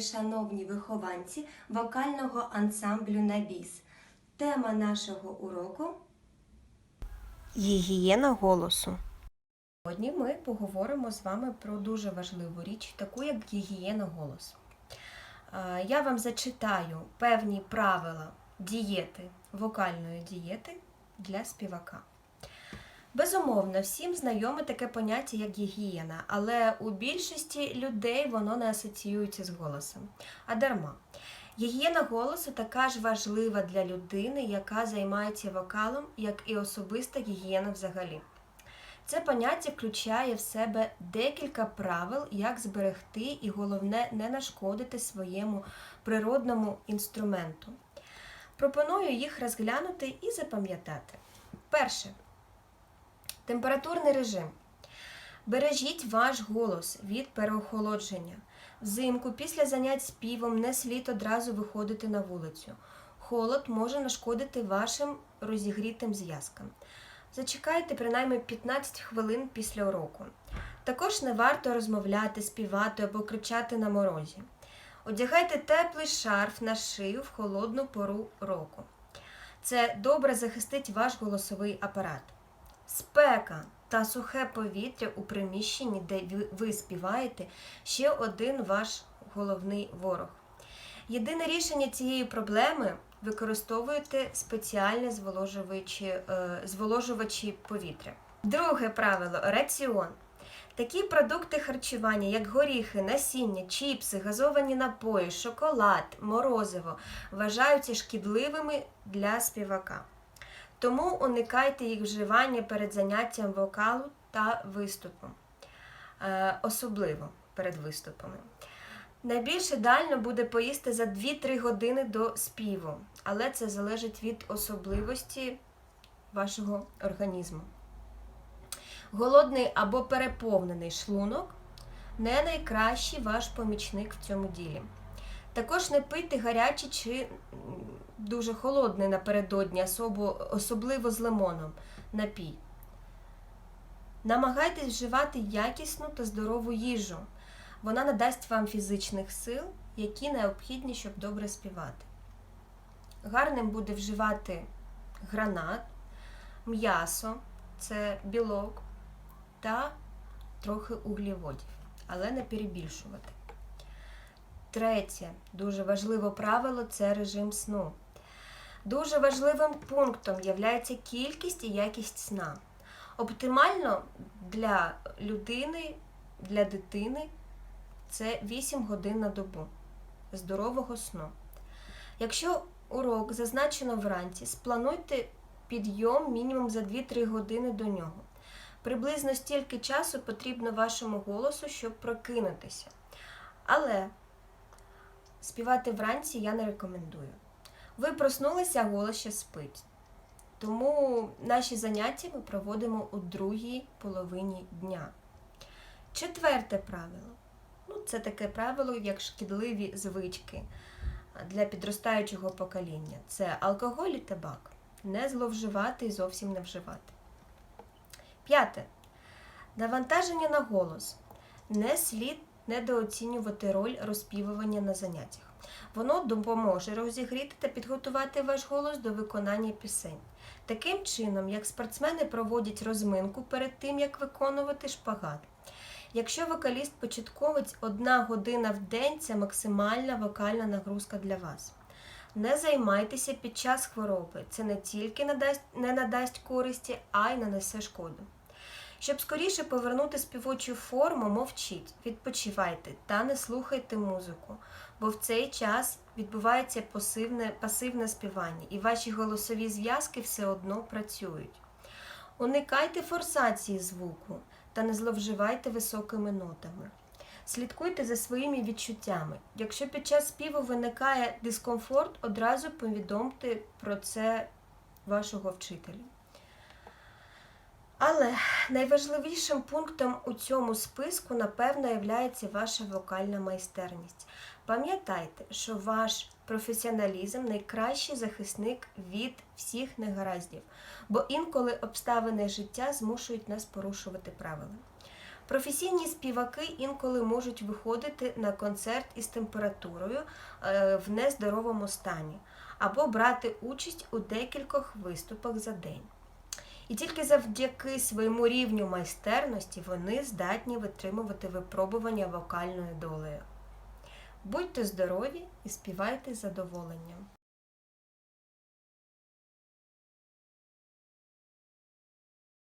шановні вихованці вокального ансамблю Набіс. Тема нашого уроку Гігієна голосу. Сьогодні ми поговоримо з вами про дуже важливу річ, таку як гігієна голосу. Я вам зачитаю певні правила дієти, вокальної дієти для співака. Безумовно, всім знайоме таке поняття, як гігієна, але у більшості людей воно не асоціюється з голосом. А дарма. Гігієна голосу така ж важлива для людини, яка займається вокалом, як і особиста гігієна взагалі. Це поняття включає в себе декілька правил, як зберегти і головне не нашкодити своєму природному інструменту. Пропоную їх розглянути і запам'ятати. Перше. Температурний режим. Бережіть ваш голос від переохолодження. Взимку після занять співом не слід одразу виходити на вулицю. Холод може нашкодити вашим розігрітим зв'язкам. Зачекайте принаймні 15 хвилин після уроку. Також не варто розмовляти, співати або кричати на морозі. Одягайте теплий шарф на шию в холодну пору року. Це добре захистить ваш голосовий апарат. Спека та сухе повітря у приміщенні, де ви- співаєте, ще один ваш головний ворог. Єдине рішення цієї проблеми використовуйте спеціальні зволожувачі, е, зволожувачі повітря. Друге правило раціон. Такі продукти харчування, як горіхи, насіння, чіпси, газовані напої, шоколад, морозиво, вважаються шкідливими для співака. Тому уникайте їх вживання перед заняттям вокалу та виступом, Е, особливо перед виступами. Найбільш ідеально буде поїсти за 2-3 години до співу, але це залежить від особливості вашого організму. Голодний або переповнений шлунок не найкращий ваш помічник в цьому ділі. Також не пийте гарячий чи дуже холодний напередодні, особливо з лимоном, напій. Намагайтесь вживати якісну та здорову їжу. Вона надасть вам фізичних сил, які необхідні, щоб добре співати. Гарним буде вживати гранат, м'ясо це білок та трохи угліводів, але не перебільшувати. Третє, дуже важливе правило це режим сну. Дуже важливим пунктом є кількість і якість сна. Оптимально для людини, для дитини це 8 годин на добу здорового сну. Якщо урок зазначено вранці, сплануйте підйом мінімум за 2-3 години до нього. Приблизно стільки часу потрібно вашому голосу, щоб прокинутися. Але співати вранці я не рекомендую. Ви проснулися, а голос ще спить. Тому наші заняття ми проводимо у другій половині дня. Четверте правило. Ну, це таке правило, як шкідливі звички для підростаючого покоління. Це алкоголь і табак. Не зловживати і зовсім не вживати. П'яте. Навантаження на голос. Не слід недооцінювати роль розпівування на заняттях. Воно допоможе розігріти та підготувати ваш голос до виконання пісень. Таким чином, як спортсмени проводять розминку перед тим, як виконувати шпагат. Якщо вокаліст-початковець одна година в день це максимальна вокальна нагрузка для вас. Не займайтеся під час хвороби. Це не тільки надасть, не надасть користі, а й нанесе шкоду. Щоб скоріше повернути співочу форму, мовчіть, відпочивайте та не слухайте музику, бо в цей час відбувається пасивне, пасивне співання, і ваші голосові зв'язки все одно працюють. Уникайте форсації звуку та не зловживайте високими нотами. Слідкуйте за своїми відчуттями. Якщо під час співу виникає дискомфорт, одразу повідомте про це вашого вчителя. Але найважливішим пунктом у цьому списку, напевно, є ваша вокальна майстерність. Пам'ятайте, що ваш професіоналізм найкращий захисник від всіх негараздів, бо інколи обставини життя змушують нас порушувати правила. Професійні співаки інколи можуть виходити на концерт із температурою е, в нездоровому стані або брати участь у декількох виступах за день. І тільки завдяки своєму рівню майстерності вони здатні витримувати випробування вокальною долею. Будьте здорові і співайте з задоволенням!